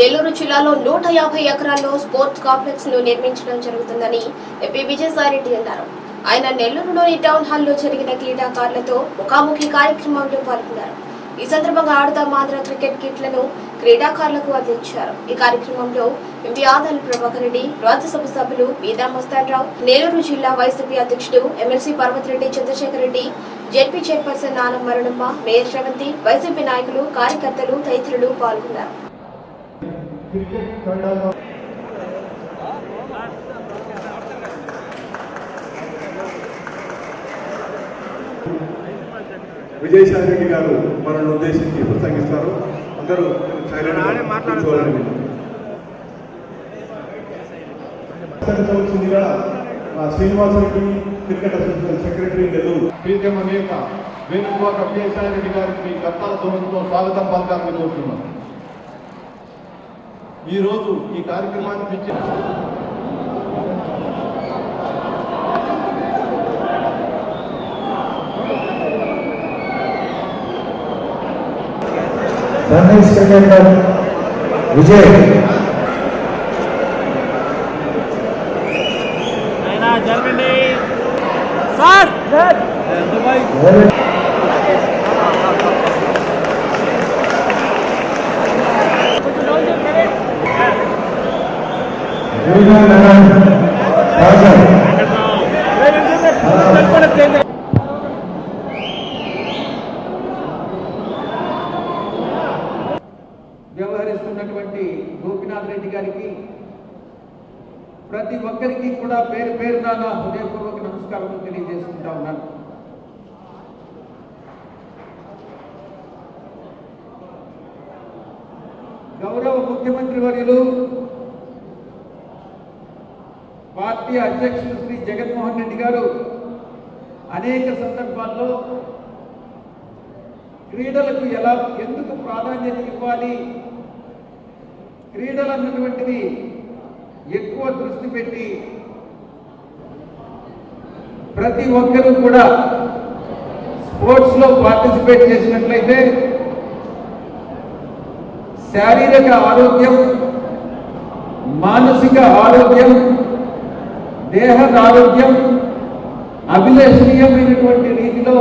నెల్లూరు జిల్లాలో నూట యాభై ఎకరాల్లో స్పోర్ట్స్ కాంప్లెక్స్ను నిర్మించడం జరుగుతుందని ఎంపీ విజయసాయిరెడ్డి అన్నారు. ఆయన నెల్లూరులోని టౌన్ హాల్లో జరిగిన క్రీడాకారులతో ముఖాముఖి కార్యక్రమంలో పాల్గొన్నారు. ఈ సందర్భంగా ఆడదాం ఆంధ్ర క్రికెట్ కిట్లను క్రీడాకారులకు అందించారు. ఈ కార్యక్రమంలో ఎంపీ ఆదాల ప్రభాకర్ రెడ్డి రాజ్యసభ సభ్యులు బీదా మస్తాన్రావు నెల్లూరు జిల్లా వైసీపీ అధ్యక్షుడు MLC Parvathireddy Chandrasekhar Reddy ZP chairperson Nanam Maranamma mayor Sravanthi YCP నాయకులు కార్యకర్తలు తదితరులు పాల్గొన్నారు. క్రికెట్ తండాలో విజయసాయి రెడ్డి గారు మనల్ని ఉద్దేశించి ప్రసంగిస్తారు. అందరూ సైలెంట్ ఆ, Srinivas Reddy cricket association secretary Nellore. ప్రీతమ నేత వేణుగోపాల విజయసాయి రెడ్డి గారికి మీ కర్తాల ధ్వనితో స్వాగతం పలకాలని కోరుతున్నాను. ఈరోజు ఈ కార్యక్రమానికి ఇచ్చిన రన్నింగ్ క్రికెటర్ విజయ్ వ్యవహరిస్తున్నటువంటి గోపినాథ్ రెడ్డి గారికి ప్రతి ఒక్కరికి కూడా పేరు పేరు నా హృదయపూర్వక నమస్కారం తెలియజేసుకుంటా ఉన్నాను. గౌరవ ముఖ్యమంత్రి వర్యులు పార్టీ అధ్యక్షులు శ్రీ జగన్మోహన్ రెడ్డి గారు అనేక సందర్భాల్లో క్రీడలకు ఎలా ఎందుకు ప్రాధాన్యత ఇవ్వాలి? క్రీడలు అన్నటువంటిది ఎక్కువ దృష్టి పెట్టి ప్రతి ఒక్కరూ కూడా స్పోర్ట్స్లో పార్టిసిపేట్ చేసినట్లయితే శారీరక ఆరోగ్యం మానసిక ఆరోగ్యం దేహదారోగ్యం అభిలషణీయమైనటువంటి రీతిలో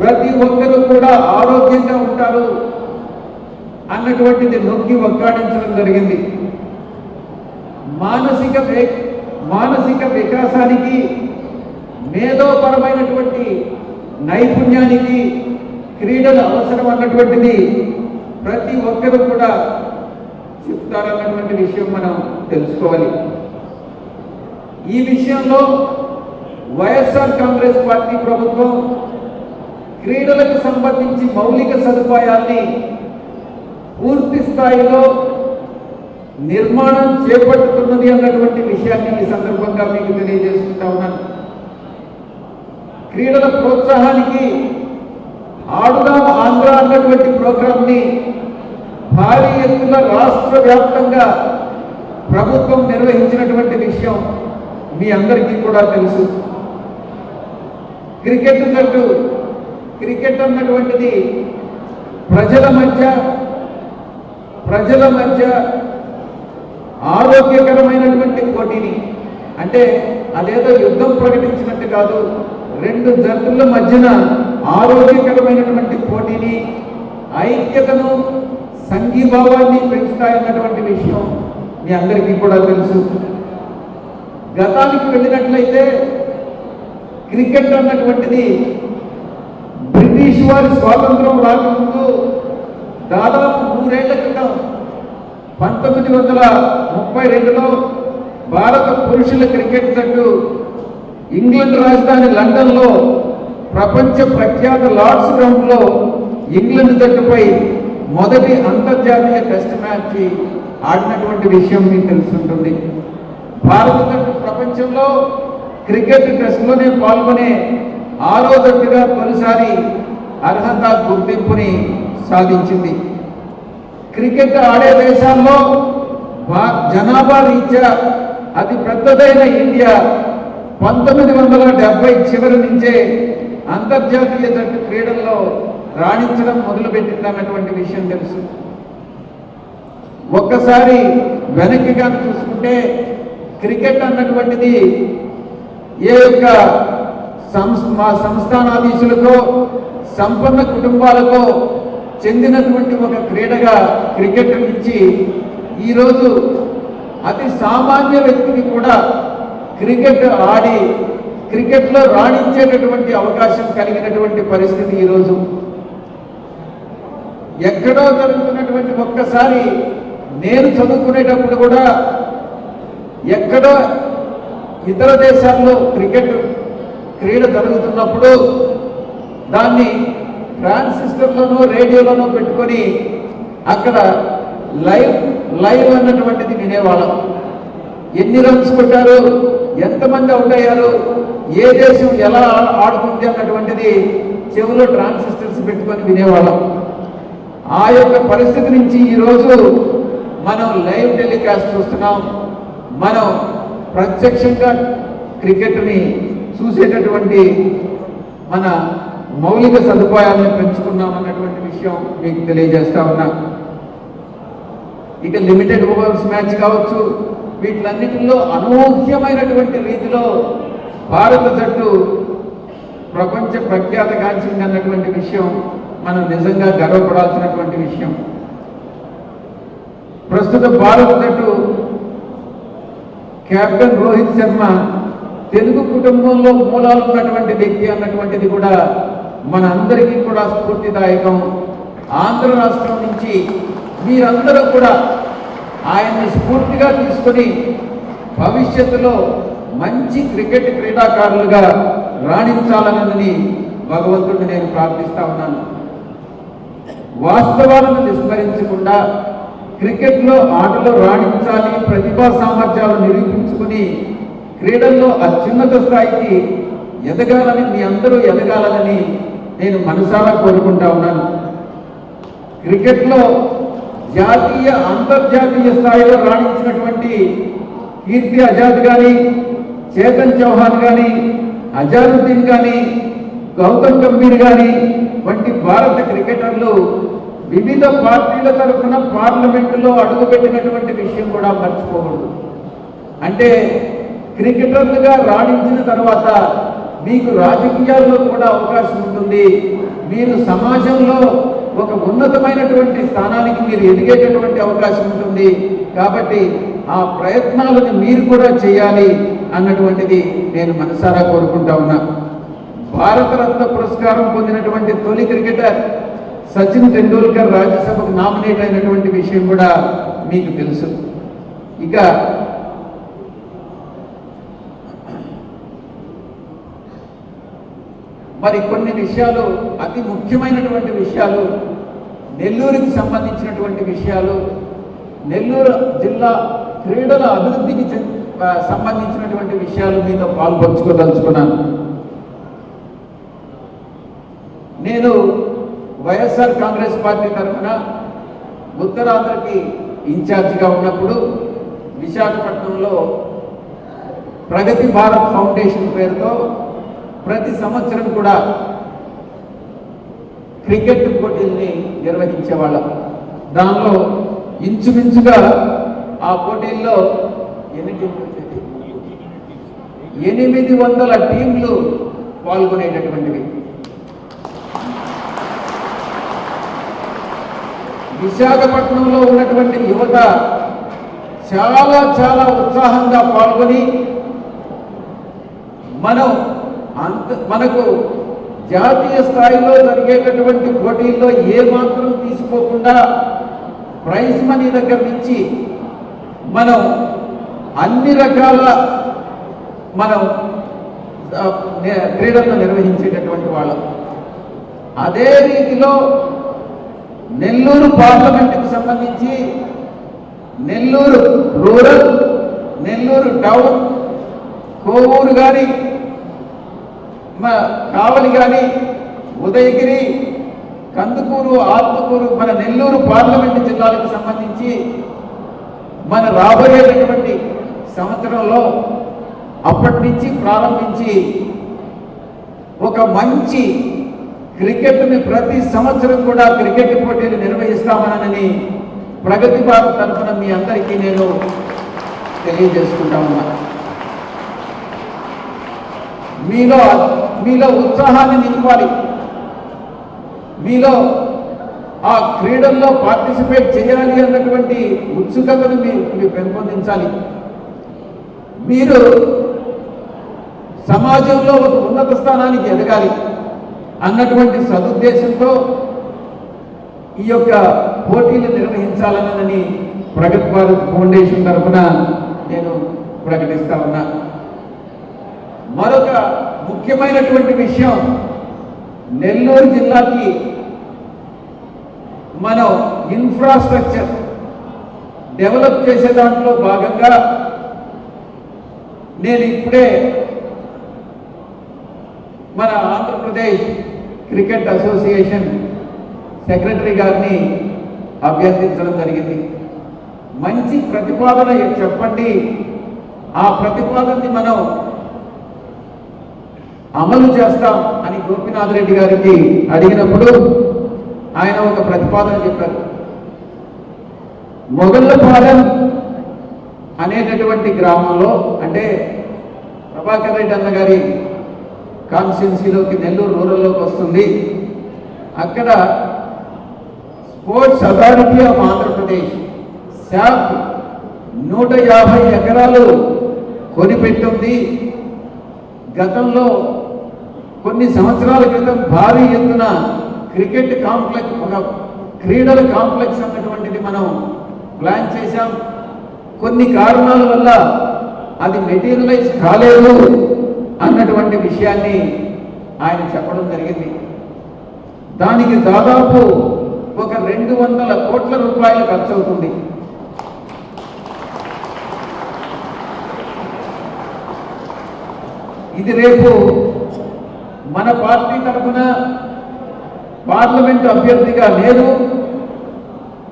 ప్రతి ఒక్కరూ కూడా ఆరోగ్యంగా ఉంటారు అన్నటువంటిది నొక్కి ఒక్కాడించడం జరిగింది. మానసిక మానసిక వికాసానికి మేధోపరమైనటువంటి నైపుణ్యానికి క్రీడలు అవసరం అన్నటువంటిది ప్రతి ఒక్కరూ కూడా చెప్తారన్నటువంటి విషయం మనం తెలుసుకోవాలి. ఈ విషయంలో వైఎస్ఆర్ కాంగ్రెస్ పార్టీ ప్రభుత్వం క్రీడలకు సంబంధించి మౌలిక సదుపాయాల్ని పూర్తి స్థాయిలో నిర్మాణం చేపట్టుతున్నది అన్నటువంటి విషయాన్ని ఈ సందర్భంగా మీకు తెలియజేసుకుంటా ఉన్నాను. క్రీడల ప్రోత్సాహానికి ఆడుదాం ఆంధ్ర అన్నటువంటి ప్రోగ్రాంని భారీ ఎత్తున రాష్ట్ర వ్యాప్తంగా ప్రభుత్వం నిర్వహించినటువంటి విషయం మీ అందరికీ కూడా తెలుసు. క్రికెట్ జట్టు క్రికెట్ అన్నటువంటిది ప్రజల మధ్య ప్రజల మధ్య ఆరోగ్యకరమైనటువంటి పోటీని అంటే అదేదో యుద్ధం ప్రకటించినట్టు కాదు రెండు జట్ల మధ్యన ఆరోగ్యకరమైనటువంటి పోటీని ఐక్యతను సంఘీభావాన్ని పెంచుతాయన్నటువంటి విషయం మీ అందరికీ కూడా తెలుసు. గతానికి వెళ్ళినట్లయితే క్రికెట్ అన్నటువంటిది బ్రిటిష్ వారి స్వాతంత్రం రాకముందు దాదాపు మూడేళ్ళ క్రితం పంతొమ్మిది వందల ముప్పై రెండులో భారత పురుషుల క్రికెట్ జట్టు ఇంగ్లాండ్ రాజధాని లండన్లో ప్రపంచ ప్రఖ్యాత లార్డ్స్ గ్రౌండ్లో ఇంగ్లాండ్ జట్టుపై మొదటి అంతర్జాతీయ టెస్ట్ మ్యాచ్ ఆడినటువంటి విషయం మీకు తెలుసుంటుంది. భారత జట్టు ప్రపంచంలో క్రికెట్ టెస్ట్లోనే పాల్గొనే ఆరో జట్టుగా తొలిసారి అర్హత గుర్తింపుని సాధించింది. క్రికెట్ ఆడే దేశాల్లో జనాభా రీత్యా అతి పెద్దదైన ఇండియా పంతొమ్మిది వందల డెబ్బై చివరి నుంచే అంతర్జాతీయ జట్టు క్రీడల్లో రాణించడం మొదలుపెట్టిందన్నటువంటి విషయం తెలుసు. ఒక్కసారి వెనక్కి కానీ చూసుకుంటే క్రికెట్ అన్నటువంటిది ఏ యొక్క మా సంస్థానాధీశులకో సంపన్న కుటుంబాలకో చెందినటువంటి ఒక క్రీడగా క్రికెట్ నుంచి ఈరోజు అతి సామాన్య వ్యక్తికి కూడా క్రికెట్ ఆడి క్రికెట్లో రాణించేటటువంటి అవకాశం కలిగినటువంటి పరిస్థితి ఈరోజు ఎక్కడో జరుగుతున్నటువంటి ఒక్కసారి నేను చదువుకునేటప్పుడు కూడా ఎక్కడ ఇతర దేశాల్లో క్రికెట్ క్రీడ జరుగుతున్నప్పుడు దాన్ని ట్రాన్సిస్టర్లోనూ రేడియోలోనో పెట్టుకొని అక్కడ లైవ్ లైవ్ అన్నటువంటిది వినేవాళ్ళం. ఎన్ని రన్స్ కొట్టారు ఎంతమంది అవుట్ అయ్యారు ఏ దేశం ఎలా ఆడుతుంది అన్నటువంటిది చెవిలో ట్రాన్సిస్టర్స్ పెట్టుకొని వినేవాళ్ళం. ఆ యొక్క పరిస్థితి నుంచి ఈరోజు మనం లైవ్ టెలికాస్ట్ చూస్తున్నాం. మనం ప్రత్యక్షంగా క్రికెట్ని చూసేటటువంటి మన మౌలిక సదుపాయాలను పెంచుకున్నామన్నటువంటి విషయం మీకు తెలియజేస్తా ఉన్నా. ఇక లిమిటెడ్ ఓవర్స్ మ్యాచ్ కావచ్చు. వీటిలన్నిటిలో అనూహ్యమైనటువంటి రీతిలో భారత జట్టు ప్రపంచ ప్రఖ్యాతగాంచింది అన్నటువంటి విషయం మనం నిజంగా గర్వపడాల్సినటువంటి విషయం. ప్రస్తుత భారత జట్టు కెప్టెన్ రోహిత్ శర్మ తెలుగు కుటుంబంలో మూలాలు ఉన్నటువంటి వ్యక్తి అన్నటువంటిది కూడా మన అందరికీ కూడా స్ఫూర్తిదాయకం. ఆంధ్ర రాష్ట్రం నుంచి మీరందరూ కూడా ఆయన్ని స్ఫూర్తిగా తీసుకొని భవిష్యత్తులో మంచి క్రికెట్ క్రీడాకారులుగా రాణించాలన్నది భగవంతుడిని నేను ప్రార్థిస్తా ఉన్నాను. వాస్తవాలను విస్మరించకుండా క్రికెట్లో ఆటలో రాణించాలి ప్రతిభా సామర్థ్యాలు నిరూపించుకుని క్రీడల్లో అత్యున్నత స్థాయికి ఎదగాలని మీ అందరూ ఎదగాలని నేను మనసారా కోరుకుంటా ఉన్నాను. క్రికెట్లో జాతీయ అంతర్జాతీయ స్థాయిలో రాణించినటువంటి కీర్తి ఆజాద్ కానీ చేతన్ చౌహాన్ కానీ అజారుద్దీన్ కానీ గౌతమ్ గంభీర్ కానీ వంటి భారత క్రికెటర్లు వివిధ పార్టీల తరఫున పార్లమెంటులో అడుగుపెట్టినటువంటి విషయం కూడా మర్చిపోకూడదు అంటే క్రికెటర్లుగా రాణించిన తర్వాత మీకు రాజకీయాల్లో కూడా అవకాశం ఉంటుంది. మీరు సమాజంలో ఒక ఉన్నతమైనటువంటి స్థానానికి మీరు ఎదిగేటటువంటి అవకాశం ఉంటుంది. కాబట్టి ఆ ప్రయత్నాలను మీరు కూడా చేయాలి అన్నటువంటిది నేను మనసారా కోరుకుంటా ఉన్నా. భారతరత్న పురస్కారం పొందినటువంటి తొలి క్రికెటర్ సచిన్ టెండూల్కర్ రాజ్యసభకు నామినేట్ అయినటువంటి విషయం కూడా మీకు తెలుసు. ఇక మరి కొన్ని విషయాలు అతి ముఖ్యమైనటువంటి విషయాలు నెల్లూరుకి సంబంధించినటువంటి విషయాలు నెల్లూరు జిల్లా క్రీడల అభివృద్ధికి సంబంధించినటువంటి విషయాలు మీతో పాల్పంచుకోదలుచుకున్నాను. నేను వైఎస్ఆర్ కాంగ్రెస్ పార్టీ తరఫున ఉత్తరాంధ్రకి ఇన్ఛార్జిగా ఉన్నప్పుడు విశాఖపట్నంలో ప్రగతి భారత్ ఫౌండేషన్ పేరుతో ప్రతి సంవత్సరం కూడా క్రికెట్ పోటీల్ని నిర్వహించేవాళ్ళం. దానిలో ఇంచుమించుగా ఆ పోటీల్లో ఎన్ని టీంలు ఎనిమిది వందల టీంలు పాల్గొనేటటువంటివి. విశాఖపట్నంలో ఉన్నటువంటి యువత చాలా చాలా ఉత్సాహంగా పాల్గొని మనం అంత మనకు జాతీయ స్థాయిలో జరిగేటటువంటి పోటీల్లో ఏ మాత్రం తీసుకోకుండా ప్రైజ్ మనీ దగ్గర నుంచి మనం అన్ని రకాల మనం క్రీడలను నిర్వహించేటటువంటి వాళ్ళం. అదే రీతిలో నెల్లూరు పార్లమెంటుకు సంబంధించి నెల్లూరు రూరల్ నెల్లూరు టౌన్ కోవూరు కానీ మా కావలి కానీ ఉదయగిరి కందుకూరు ఆత్మకూరు మన నెల్లూరు పార్లమెంటు జిల్లాలకు సంబంధించి మన రాబోయేటటువంటి సంవత్సరంలో అప్పటి నుంచి ప్రారంభించి ఒక మంచి క్రికెట్ని ప్రతి సంవత్సరం కూడా క్రికెట్ పోటీలు నిర్వహిస్తామనని ప్రగతి భారత్ తరఫున మీ అందరికీ నేను తెలియజేసుకుంటా ఉన్నా. మీలో మీలో ఉత్సాహాన్ని నింపాలి మీలో ఆ క్రీడల్లో పార్టిసిపేట్ చేయాలి అన్నటువంటి ఉత్సుకతను మీరు పెంపొందించాలి. మీరు సమాజంలో ఒక ఉన్నత స్థానానికి ఎదగాలి. అన్నటువంటి సదుద్దేశంతో ఈ యొక్క పోటీలు నిర్వహించాలన్నదని ప్రగతి భారత్ ఫౌండేషన్ తరఫున నేను ప్రకటిస్తా ఉన్నా. మరొక ముఖ్యమైనటువంటి విషయం నెల్లూరు జిల్లాకి మనం ఇన్ఫ్రాస్ట్రక్చర్ డెవలప్ చేసే దాంట్లో భాగంగా నేను ఇప్పుడే మన ఆంధ్రప్రదేశ్ క్రికెట్ అసోసియేషన్ సెక్రటరీ గారిని అభ్యర్థించడం జరిగింది. మంచి ప్రతిపాదన చెప్పండి. ఆ ప్రతిపాదనని మనం అమలు చేస్తాం అని గోపినాథ్ రెడ్డి గారికి అడిగినప్పుడు ఆయన ఒక ప్రతిపాదన చెప్పారు. మొగళ్ళపాలెం అనేటటువంటి గ్రామంలో అంటే ప్రభాకర్ రెడ్డి అన్న గారి కాన్స్టిట్యున్సీలోకి నెల్లూరు రూరల్లోకి వస్తుంది. అక్కడ sports authority of Andhra Pradesh SAAP నూట యాభై ఎకరాలు కొనిపెట్టింది. గతంలో కొన్ని సంవత్సరాల క్రితం భారీ ఎత్తున క్రికెట్ కాంప్లెక్స్ ఒక క్రీడల కాంప్లెక్స్ అన్నటువంటిది మనం ప్లాన్ చేశాం. కొన్ని కారణాల వల్ల అది మెటీరియలైజ్ కాలేదు. అన్నటువంటి విషయాన్ని ఆయన చెప్పడం జరిగింది. దానికి దాదాపు ఒక రెండు వందల కోట్ల రూపాయలు ఖర్చు అవుతుంది. ఇది రేపు మన పార్టీ తరఫున పార్లమెంటు అభ్యర్థిగా నేను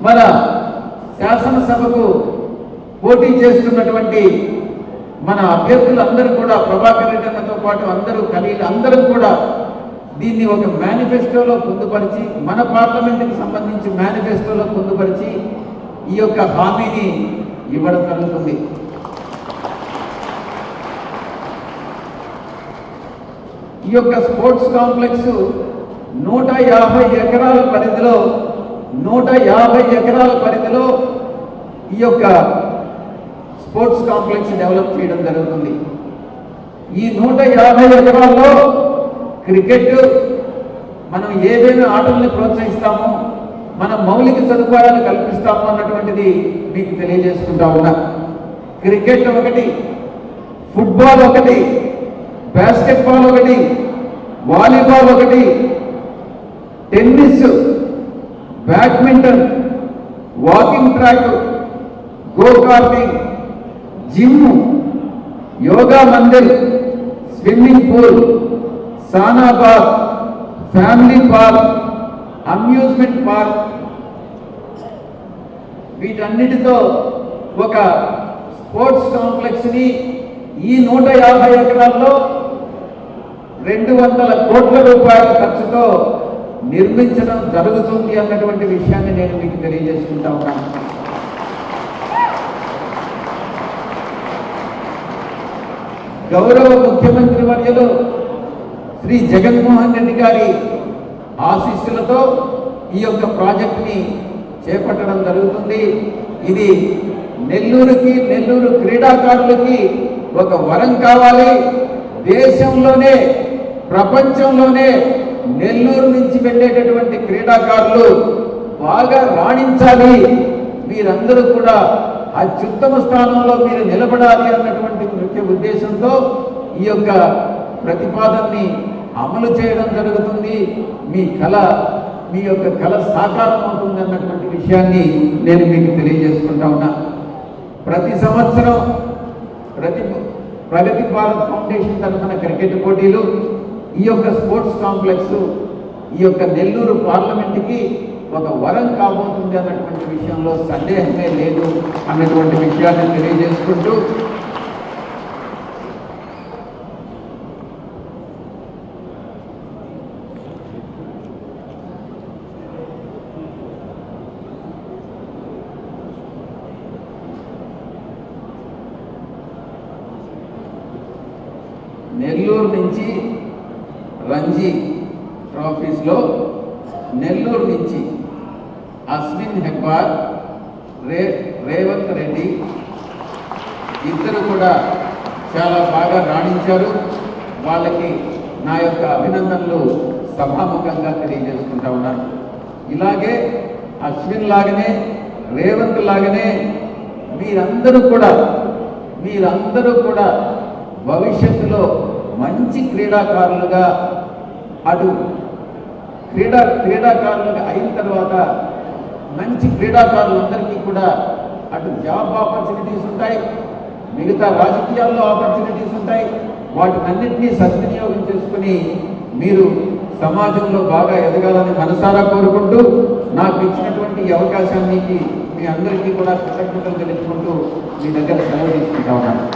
మన శాసనసభకు పోటీ చేస్తున్నటువంటి మన అభ్యర్థులందరూ కూడా ప్రభాకర్ రెడ్డి అన్నతో పాటు అందరూ కలిగి అందరూ కూడా దీన్ని ఒక మేనిఫెస్టోలో పొందుపరిచి మన పార్లమెంటుకి సంబంధించి మేనిఫెస్టోలో పొందుపరిచి ఈ యొక్క హామీని ఇవ్వడం జరుగుతుంది. ఈ యొక్క స్పోర్ట్స్ కాంప్లెక్స్ నూట యాభై ఎకరాల పరిధిలో నూట యాభై ఎకరాల పరిధిలో ఈ యొక్క స్పోర్ట్స్ కాంప్లెక్స్ డెవలప్ చేయడం జరుగుతుంది. ఈ నూట యాభై ఎకరాల్లో క్రికెట్ మనం ఏదైనా ఆటల్ని ప్రోత్సహిస్తామో మన మౌలిక సదుపాయాలు కల్పిస్తాము అన్నటువంటిది మీకు తెలియజేసుకుంటా ఉన్నా. క్రికెట్ ఒకటి ఫుట్బాల్ ఒకటి బాస్కెట్బాల్ ఒకటి వాలీబాల్ ఒకటి tennis badminton walking track go karting gym yoga mandir swimming pool sauna park family park amusement park. వీటన్నిటితో ఒక స్పోర్ట్స్ కాంప్లెక్స్ని ఈ నూట యాభై ఎకరాల్లో రెండు వందల కోట్ల రూపాయల ఖర్చుతో నిర్మించడం జరుగుతుంది అన్నటువంటి విషయాన్ని నేను మీకు తెలియజేసుకుంటా ఉన్నాను. గౌరవ ముఖ్యమంత్రి వర్యులు శ్రీ జగన్మోహన్ రెడ్డి గారి ఆశీస్సులతో ఈ యొక్క ప్రాజెక్ట్ని చేపట్టడం జరుగుతుంది. ఇది నెల్లూరుకి నెల్లూరు క్రీడాకారులకి ఒక వరం కావాలి. దేశంలోనే ప్రపంచంలోనే నెల్లూరు నుంచి వెళ్ళేటటువంటి క్రీడాకారులు బాగా రాణించాలి. మీరందరూ కూడా అత్యుత్తమ స్థానంలో మీరు నిలబడాలి అన్నటువంటి ముఖ్య ఉద్దేశంతో ఈ యొక్క ప్రతిపాదనని అమలు చేయడం జరుగుతుంది. మీ కళ మీ యొక్క కళ సాకారం అవుతుంది అన్నటువంటి విషయాన్ని నేను మీకు తెలియజేసుకుంటా ఉన్నా. ప్రతి సంవత్సరం ప్రతి ప్రగతి భారత్ ఫౌండేషన్ తరఫున క్రికెట్ పోటీలు ఈ యొక్క స్పోర్ట్స్ కాంప్లెక్స్ ఈ యొక్క నెల్లూరు పార్లమెంట్కి ఒక వరం కాబోతుంది అన్నటువంటి విషయంలో సందేహమే లేదు అన్నటువంటి విషయాన్ని తెలియజేసుకుంటూ నెల్లూరు నుంచి రంజీ ట్రాఫీస్లో నెల్లూరు నుంచి అశ్విన్ హెబ్బార్ రే రేవంత్ రెడ్డి ఇద్దరు కూడా చాలా బాగా రాణించారు. వాళ్ళకి నా యొక్క అభినందనలు సభాముఖంగా తెలియజేసుకుంటా ఉన్నాను. ఇలాగే అశ్విన్ లాగానే రేవంత్ లాగానే మీరందరూ కూడా మీరందరూ కూడా భవిష్యత్తులో మంచి క్రీడాకారులుగా అటు క్రీడా క్రీడాకారులుగా అయిన తర్వాత మంచి క్రీడాకారులందరికీ కూడా అటు జాబ్ ఆపర్చునిటీస్ ఉంటాయి మిగతా రాజకీయాల్లో ఆపర్చునిటీస్ ఉంటాయి. వాటినన్నింటినీ సద్వినియోగం చేసుకుని మీరు సమాజంలో బాగా ఎదగాలని మనసారా కోరుకుంటూ నాకు ఇచ్చినటువంటి అవకాశాన్ని అవకాశానికి మీ అందరికీ కూడా కృతజ్ఞతలు తెలుపుకుంటూ మీ దగ్గర సెలవు తీసుకుంటా ఉన్నాను.